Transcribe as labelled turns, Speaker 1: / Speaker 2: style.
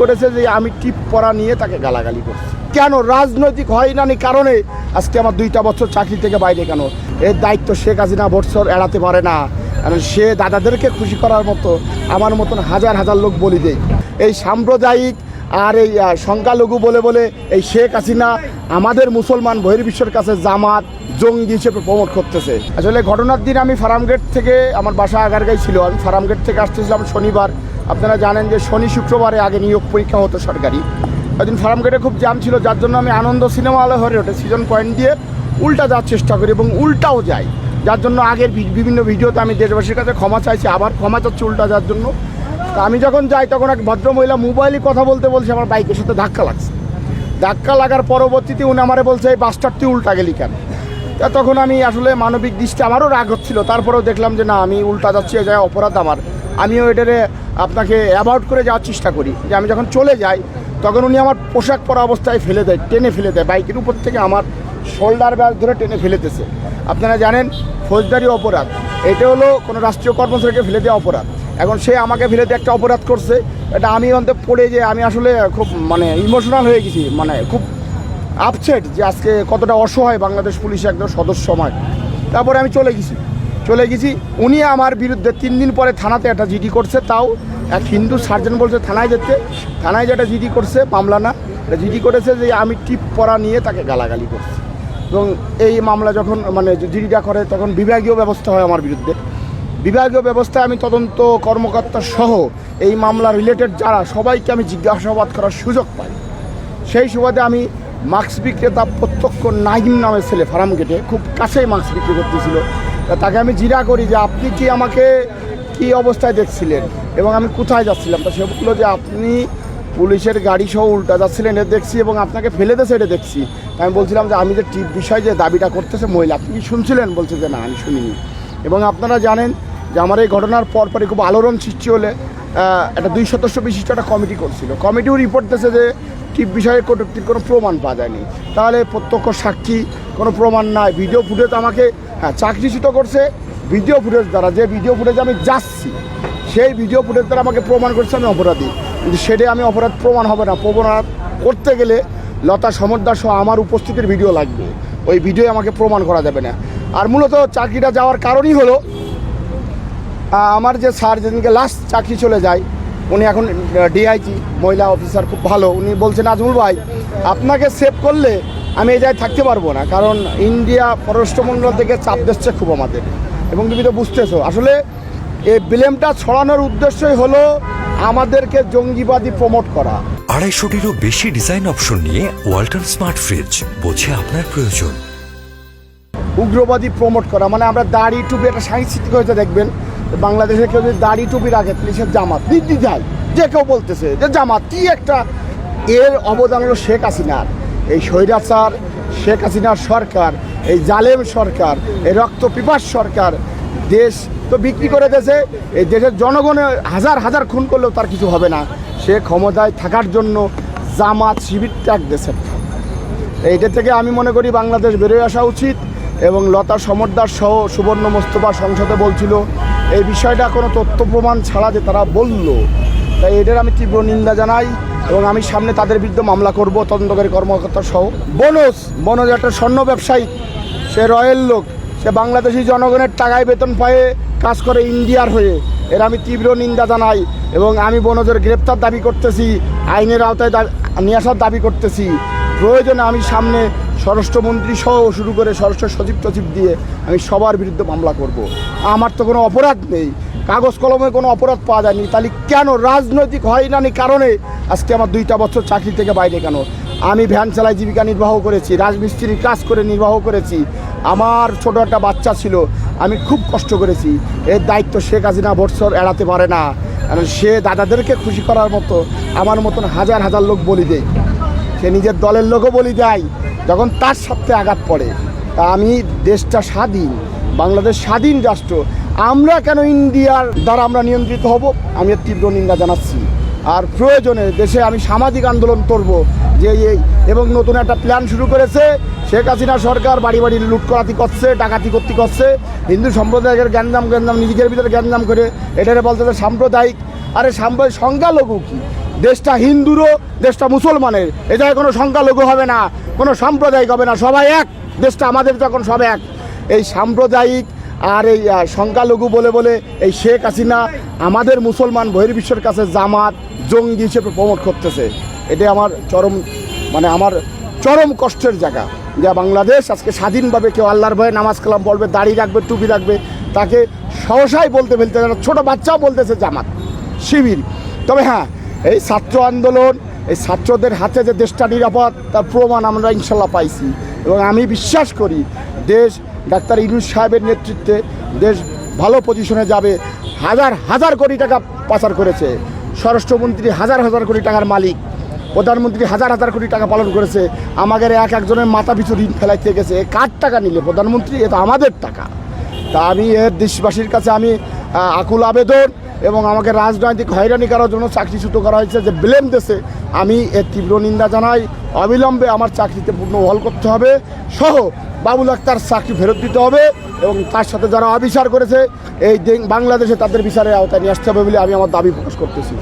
Speaker 1: করেছে যে আমি টিপ পরা নিয়ে তাকে গালাগালি করছি। কেন? রাজনৈতিক হয়রানি কারণে আজকে আমার দুইটা বছর চাকরি থেকে বাইরে কেন? এর দায়িত্ব শেখ হাসিনা বছর এড়াতে পারে না। কারণ সে দাদাদেরকে খুশি করার মতো আমার মতন হাজার হাজার লোক বলি দেয়। এই সাম্প্রদায়িক আর এই সংখ্যালঘু বলে বলে এই শেখ হাসিনা আমাদের মুসলমান বহির্বিশ্বের কাছে জামাত, জঙ্গি হিসেবে প্রমোট করতেছে। আসলে ঘটনার দিন আমি ফার্মগেট থেকে আমার বাসা আগারগাই ছিল। আমি ফার্মগেট থেকে আসতেছিলাম শনিবার। আপনারা জানেন যে শনি শুক্রবারে আগে নিয়োগ পরীক্ষা হতো সরকারি। ওইদিন ফার্মগেটে খুব জ্যাম ছিল, যার জন্য আমি আনন্দ সিনেমা হলে হয়ে ওঠে। সিজন পয়েন্ট দিয়ে উল্টা যাওয়ার চেষ্টা করি এবং উল্টাও যাই। যার জন্য আগের বিভিন্ন ভিডিওতে আমি দেশবাসীর কাছে ক্ষমা চাইছি, আবার ক্ষমা চাচ্ছি উল্টা যাওয়ার জন্য। তা আমি যখন যাই, তখন এক ভদ্রমহিলা মোবাইলে কথা বলতে বলছে, আমার বাইকের সাথে ধাক্কা লাগছে। ধাক্কা লাগার পরবর্তীতে উনি আমারে বলছে, এই বাসটার তুই উল্টা গেলি কেন? তা তখন আমি আসলে মানবিক দৃষ্টি আমারও রাগ হচ্ছিল, তারপরেও দেখলাম যে না, আমি উল্টা যাচ্ছি, এ জায়গায় অপরাধ আমার। আমিও এটারে আপনাকে অ্যাভয়েড করে যাওয়ার চেষ্টা করি যে আমি যখন চলে যাই, তখন উনি আমার পোশাক পরা অবস্থায় ফেলে দেয়, টেনে ফেলে দেয়। বাইকের উপর থেকে আমার শোল্ডার ব্যাগ ধরে টেনে ফেলেতেছে আপনারা জানেন, ফৌজদারি অপরাধ। এটা হলো কোনো রাষ্ট্রীয় কর্মচারীকে ফেলে দেওয়া অপরাধ। এখন সে আমাকে ফেলে দিয়ে একটা অপরাধ করছে, এটা আমি অন্তত পড়ে যে আমি আসলে খুব মানে ইমোশনাল হয়ে গেছি মানে খুব আপসেট যে আজকে কতটা অসহায় বাংলাদেশ পুলিশ একদম সদস্য আমার তারপরে আমি চলে গেছি। চলে গেছি। উনি আমার বিরুদ্ধে তিন দিন পরে থানাতে একটা জিডি করছে। তাও এক হিন্দু সার্জন বলছে, থানায় যেতে থানায় যেটা জিডি করছে, মামলা না। এটা জিডি করেছে যে আমি টিপ পরা নিয়ে তাকে গালাগালি করছি। এবং এই মামলা যখন মানে জিডিটা করে, তখন বিভাগীয় ব্যবস্থা হয় আমার বিরুদ্ধে। বিভাগীয় ব্যবস্থায় আমি তদন্ত কর্মকর্তা সহ এই মামলা রিলেটেড যারা, সবাইকে আমি জিজ্ঞাসাবাদ করার সুযোগ পাই। সেই সুবাদে আমি মাস্ক বিক্রেতা প্রত্যক্ষ নাইম নামের ছেলে ফার্ম গেটে, খুব কাছেই মাস্ক বিক্রি করতেছিল। তাকে আমি জিরা করি যে আপনি কি আমাকে কি অবস্থায় দেখছিলেন? এবং আমি কোথায় যাচ্ছিলাম? তো সে বলল যে আপনি পুলিশের গাড়ি সহ উল্টা যাচ্ছিলেন, এটা দেখছি এবং আপনাকে ফেলে দিয়েছে, এটা দেখছি। আমি বলছিলাম যে আমি যে টিপ বিষয় যে দাবিটা করতেছে মহিলা, আপনি কি শুনছিলেন? বলছে যে না, আমি শুনিনি। এবং আপনারা জানেন যে আমার এই ঘটনার পরপরই খুব আলোড়ন সৃষ্টি হলে একটা দুই সদস্য বিশিষ্ট একটা কমিটি করছিল। কমিটিও রিপোর্ট দিয়েছে যে টিপ বিষয়ে কটূক্তির কোনো প্রমাণ পাওয়া যায়নি। তাহলে প্রত্যক্ষ সাক্ষী কোনো প্রমাণ নাই। ভিডিও ফুটেজ আমাকে হ্যাঁ চাকরিচ্যুত করছে। ভিডিও ফুটেজ দ্বারা, যে ভিডিও ফুটেজ আমি যাচ্ছি, সেই ভিডিও ফুটেজ দ্বারা আমাকে প্রমাণ করছে আমি অপরাধী। কিন্তু সেটাই আমি অপরাধ প্রমাণ হবে না। প্রমাণ করতে গেলে লতা সমদ্দার সহ আমার উপস্থিতির ভিডিও লাগবে। ওই ভিডিও আমাকে প্রমাণ করা যাবে না। আর মূলত চাকরিটা যাওয়ার কারণই হলো আমার যে স্যার যেদিনকে লাস্ট চাকরি চলে যায়, উনি এখন ডিআইজি মহিলা অফিসার খুব ভালো। উনি বলছেন, নাজমুল ভাই, আপনাকে সেভ করলে আমি এই জায়গায় থাকতে পারব না কারণ ইন্ডিয়া পররাষ্ট্রমণ্ডল থেকে চাপ দিচ্ছে খুব আমাদের। এবং তুমি তো বুঝতেছো আসলে এই ব্লেমটা ছড়ানোর উদ্দেশ্যই হলো আমাদেরকে জঙ্গিবাদী প্রমোট করা।
Speaker 2: আড়াইশোটিরও বেশি ডিজাইন অপশন নিয়ে ওয়াল্টন স্মার্ট ফ্রিজ বোঝে আপনার প্রয়োজন।
Speaker 1: উগ্রবাদী প্রমোট করা মানে আমরা দাড়ি টুপি একটা সাংস্কৃতিক হয়েছে দেখবেন। বাংলাদেশে কেউ যদি দাড়ি টুপি রাখে সে জামাত নির্দ্বিধায় যে কেউ বলতেছে যে জামাত কি একটা এর অবদান হলো শেখ হাসিনার। এই স্বৈরাচার, শেখ হাসিনার সরকার, এই জালেম সরকার, এই রক্ত পিপাস সরকার, দেশ তো বিক্রি করে দেশে এই দেশের জনগণে হাজার হাজার খুন করলেও তার কিছু হবে না। সে ক্ষমতায় থাকার জন্য জামাত শিবির ত্যাগ দেশের এইটা থেকে আমি মনে করি বাংলাদেশ বেরোয় আসা উচিত এবং লতা সমর্দার সহ সুবর্ণ মোস্তফা সংসদে বলছিল, এই বিষয়টা কোনো তথ্য প্রমাণ ছাড়া যে তারা বলল। তাই এটার আমি তীব্র নিন্দা জানাই। এবং আমি সামনে তাদের বিরুদ্ধে মামলা করব, তদন্তকারী কর্মকর্তা সহ। বনস বনজ একটা স্বর্ণ ব্যবসায়ী, সে রয়েল লোক, সে বাংলাদেশি জনগণের টাকায় বেতন পায়ে কাজ করে ইন্ডিয়ার হয়ে। এর আমি তীব্র নিন্দা জানাই এবং আমি বনজের গ্রেপ্তার দাবি করতেছি, আইনের আওতায় নিয়ে আসার দাবি করতেছি। প্রয়োজনে আমি সামনে স্বরাষ্ট্রমন্ত্রী সহ শুরু করে স্বরাষ্ট্র সচিব টচিব দিয়ে আমি সবার বিরুদ্ধে মামলা করব। আমার তো কোনো অপরাধ নেই। কাগজ কলমে কোনো অপরাধ পাওয়া যায়নি। তাহলে কেন? রাজনৈতিক হয় হয়রানি কারণে? আজকে আমার দুইটা বছর চাকরি থেকে বাইরে কেন? আমি ভ্যান চালাই জীবিকা নির্বাহ করেছি রাজমিস্ত্রির কাজ করে নির্বাহ করেছি। আমার ছোট একটা বাচ্চা ছিল, আমি খুব কষ্ট করেছি। এর দায়িত্ব শেখ হাসিনা বৎসর এড়াতে পারে না। কারণ সে দাদাদেরকে খুশি করার মতো আমার মতন হাজার হাজার লোক বলি দেয়। সে নিজের দলের লোকও বলি দেয়, যখন তার সাথে আঘাত পড়ে। তা আমি দেশটা স্বাধীন, বাংলাদেশ স্বাধীন রাষ্ট্র। আমরা কেন ইন্ডিয়ার দ্বারা আমরা নিয়ন্ত্রিত হব? আমি এর তীব্র নিন্দা জানাচ্ছি। আর প্রয়োজনে দেশে আমি সামাজিক আন্দোলন করব, যে এই এবং নতুন একটা প্ল্যান শুরু করেছে। শেখ হাসিনা সরকার বাড়ি বাড়ি লুটকরাতি করছে, ডাকাতি করতে করছে। হিন্দু সম্প্রদায়ের গ্যাঞ্জাম গ্যাঞ্জাম, নিজেদের ভিতরে গ্যাঞ্জাম করে এটারে বলতে সাম্প্রদায়িক। আরে সাম্প্রদায়িক সংখ্যালঘু কি? দেশটা হিন্দুরও, দেশটা মুসলমানের। এ জায়গায় কোনো সংখ্যালঘু হবে না, কোনো সাম্প্রদায়িক হবে না, সবাই এক। দেশটা আমাদের যখন সব এক। এই সাম্প্রদায়িক আর এই সংখ্যালঘু বলে বলে এই শেখ হাসিনা আমাদের মুসলমান বহির্বিশ্বের কাছে জামাত, জঙ্গি হিসেবে প্রমোট করতেছে। এটা আমার চরম মানে আমার চরম কষ্টের জায়গা। যা বাংলাদেশ আজকে স্বাধীনভাবে কেউ আল্লাহর ভয়ে নামাজ কালাম পড়বে, দাড়ি রাখবে, টুপি রাখবে, তাকে সহসাই বলতে ফেলতে জানা ছোটো বাচ্চাও বলতেছে জামাত, শিবির। তবে হ্যাঁ এই ছাত্র আন্দোলন, এই ছাত্রদের হাতে যে দেশটা নিরাপদ, তার প্রমাণ আমরা ইনশাল্লাহ পাইছি। এবং আমি বিশ্বাস করি, দেশ ডাক্তার ইনুস সাহেবের নেতৃত্বে দেশ ভালো পজিশনে যাবে। হাজার হাজার কোটি টাকা পাচার করেছে। স্বরাষ্ট্রমন্ত্রী হাজার হাজার কোটি টাকার মালিক। প্রধানমন্ত্রী হাজার হাজার কোটি টাকা পালন করেছে। আমাদের এক একজনের মাথা পিছু ঋণ ফেলাইতে গেছে। কার টাকা নিলে? প্রধানমন্ত্রী, এ তো আমাদের টাকা। তা আমি এর দেশবাসীর কাছে আমি আকুল আবেদন এবং আমাকে রাজনৈতিক হয়রানি করার জন্য চাকরিচ্যুত করা হয়েছে যে ব্লেম দেশে। আমি এর তীব্র নিন্দা জানাই। অবিলম্বে আমার চাকরিতে পূর্ণ বহাল করতে হবে। সহ বাবুল আক্তার চাকরি ফেরত দিতে হবে এবং তার সাথে যারা অবিচার করেছে, এই বাংলাদেশে তাদের বিচারের আওতায় নিয়ে আসতে হবে বলে আমি আমার দাবি প্রকাশ করতেছি।